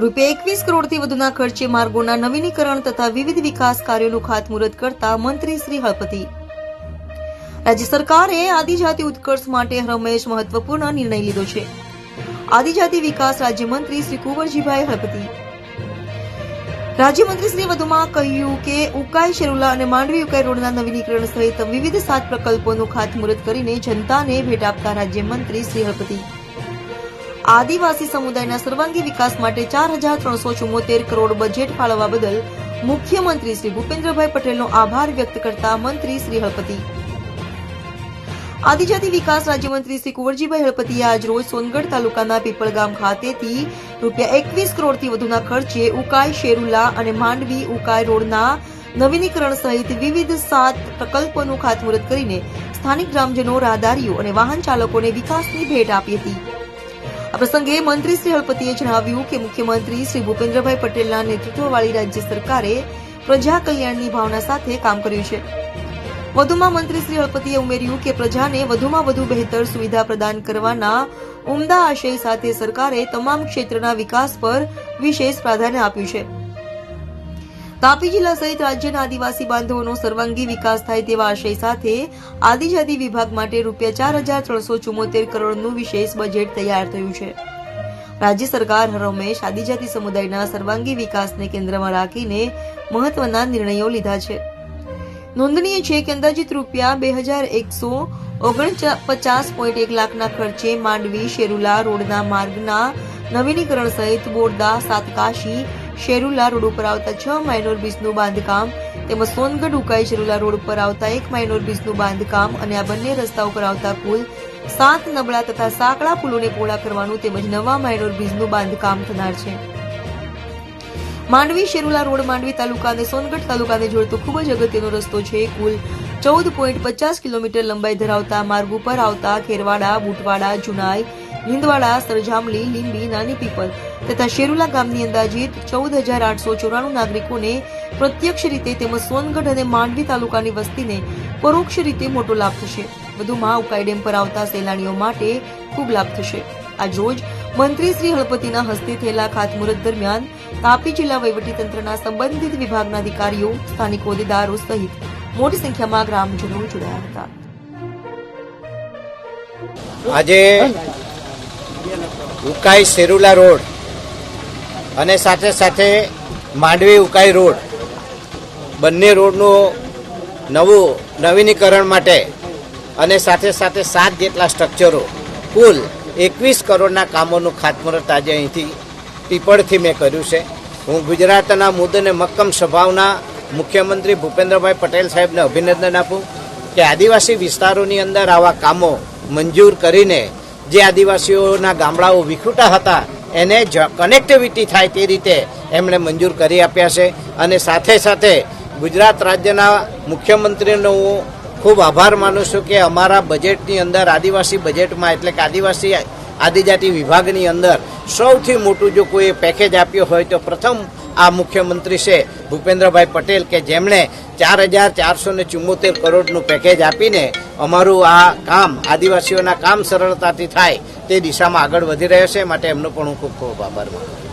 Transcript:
રૂપિયા એકવીસ કરોડથી વધુના ખર્ચે માર્ગોના નવીનીકરણ તથા વિવિધ વિકાસ કાર્યોનું ખાતમુહૂર્ત કરતા મંત્રી શ્રી હળપતિ. રાજ્ય સરકારે આદિજાતિ ઉત્કર્ષ માટે રમેશ મહત્વપૂર્ણ નિર્ણય લીધો છે. આદિજાતિ વિકાસ રાજ્યમંત્રી શ્રી કુંવરજીભાઈ હળપતિ. રાજ્યમંત્રી શ્રી વધુમાં કહ્યું કે, ઉકાઈ શેરુલા અને માંડવી ઉકાઈ રોડના નવીનીકરણ સહિત વિવિધ સાત પ્રકલ્પોનું ખાતમુહૂર્ત કરીને જનતાને ભેટ આપતા રાજ્યમંત્રી શ્રી હળપતિ. આદિવાસી સમુદાયના સર્વાંગી વિકાસ માટે ચાર હજાર ત્રણસો ચુમ્મોતેર કરોડ બજેટ ફાળવવા બદલ મુખ્યમંત્રી શ્રી ભૂપેન્દ્રભાઈ પટેલનો આભાર વ્યક્ત કરતા મંત્રી શ્રી હળપતિ. આદિજાતિ વિકાસ રાજ્યમંત્રી શ્રી કુંવરજીભાઈ હળપતિએ આજ રોજ સોનગઢ તાલુકાના પીપળગામ ખાતેથી રૂપિયા એકવીસ કરોડથી વધુના ખર્ચે ઉકાઈ, શેરુલા અને માંડવી ઉકાઈ રોડના નવીનીકરણ સહિત વિવિધ સાત પ્રકલ્પોનું ખાતમુહૂર્ત કરીને સ્થાનિક ગ્રામજનો, રાહદારીઓ અને વાહન ચાલકોને વિકાસની ભેટ આપી હતી. આ પ્રસંગે મંત્રી શ્રી હળપતિએ જણાવ્યું કે મુખ્યમંત્રી શ્રી ભૂપેન્દ્રભાઈ પટેલના નેતૃત્વવાળી રાજ્ય સરકારે પ્રજા કલ્યાણની ભાવના સાથે કામ કર્યું છે. વધુમાં મંત્રી શ્રી હળપતિએ ઉમેર્યું કે પ્રજાને વધુમાં વધુ બહેતર સુવિધા પ્રદાન કરવાના ઉમદા આશય સાથે સરકારે તમામ ક્ષેત્રના વિકાસ પર વિશેષ પ્રાધાન્ય આપ્યું છે. તાપી જિલ્લા સહિત રાજ્યના આદિવાસી બાંધવોનો સર્વાંગી વિકાસ થાય તેવા આશય સાથે આદિજાતિ વિભાગ માટે રૂપિયા ચાર હજાર ત્રણસો ચુમ્મોતેર કરોડનું વિશેષ બજેટ તૈયાર થયું છે. રાજ્ય સરકાર હરમેશ આદિજાતિ સમુદાયના સર્વાંગી વિકાસને કેન્દ્રમાં રાખીને મહત્વના નિર્ણયો લીધા છે. નોંધનીય છે કે અંદાજિત રૂપિયા બે હજાર એકસો ઓગણપચાસ પોઈન્ટ એક લાખના ખર્ચે માંડવી, શેરુલા રોડના માર્ગના નવીનીકરણ સહિત બોરદા સાતકાશી શેરુલા રોડ ઉપર આવતા છ માઇનોર બ્રિજનું બાંધકામ તેમજ સોનગઢ ઉકાઈ શેરુલા રોડ ઉપર આવતા એક માઇનોર બ્રિજનું બાંધકામ અને આ બંને રસ્તા ઉપર આવતા કુલ સાત નબળા તથા સાંકડા પુલોને પહોળા કરવાનું તેમજ નવા માઇનોર બ્રિજનું બાંધકામ થનાર છે. માંડવી શેરુલા રોડ માંડવી તાલુકા અને સોનગઢ તાલુકાને જોડતો ખૂબ જ અગત્યનો રસ્તો છે. કુલ ચૌદ પોઈન્ટ પચાસ કિલોમીટર લંબાઈ ધરાવતા માર્ગ ઉપર આવતા ખેરવાડા, બુટવાડા, જુનાઈ લીંદવાડા સરજામલી લીંબી, નાની પીપલ તથા શેરુલા ગામની અંદાજિત ચૌદ હજાર આઠસો ચોરાણું નાગરિકોને પ્રત્યક્ષ રીતે તેમજ સોનગઢ અને માંડવી તાલુકાની વસ્તીને પરોક્ષ રીતે મોટો લાભ થશે. વધુમાં ઉકાઈ ડેમ પર આવતા સહેલાણીઓ માટે ખૂબ લાભ થશે. આજ રોજ મંત્રી શ્રી હળપતિના હસ્તે થયેલા ખાતમુહૂર્ત દરમિયાન તાપી જિલ્લા વહીવટીતંત્રના સંબંધિત વિભાગના અધિકારીઓ, સ્થાનિક હોદ્દેદારો સહિત મોટી સંખ્યામાં ગ્રામજનો જોડાયા હતા. આજે ઉકાઈ સેરુલા રોડ અને સાથે સાથે માંડવી ઉકાઈ રોડ. બંને રોડનું નવું નવીનીકરણ માટે અને સાથે સાથે સાત જેટલા સ્ટ્રક્ચરો કુલ એકવીસ કરોડના કામોનું ખાતમુહૂર્ત આજે અહીંથી પીપળથી મેં કર્યું છે. હું ગુજરાતના મુદ્દને મક્કમ સ્વભાવના મુખ્યમંત્રી ભૂપેન્દ્રભાઈ પટેલ સાહેબને અભિનંદન આપું કે આદિવાસી વિસ્તારોની અંદર આવા કામો મંજૂર કરીને જે આદિવાસીઓના ગામડાઓ વિખૂટા હતા, એને જ કનેક્ટિવિટી થાય તે રીતે એમણે મંજૂર કરી આપ્યા છે. અને સાથે સાથે ગુજરાત રાજ્યના મુખ્યમંત્રીનો હું ખૂબ આભાર માનું છું કે અમારા બજેટની અંદર આદિવાસી બજેટમાં એટલે કે આદિવાસી આદિજાતિ વિભાગની અંદર સૌથી મોટું જો કોઈ પેકેજ આપ્યો હોય તો પ્રથમ આ મુખ્યમંત્રી છે ભૂપેન્દ્રભાઈ પટેલ કે જેમણે ચાર હજાર ચારસો ને ચુમ્મોતેર કરોડનું પેકેજ આપીને અમારું આ કામ, આદિવાસીઓના કામ સરળતાથી થાય તે દિશામાં આગળ વધી રહ્યો છે માટે એમનો પણ હું ખૂબ ખૂબ આભાર માનું.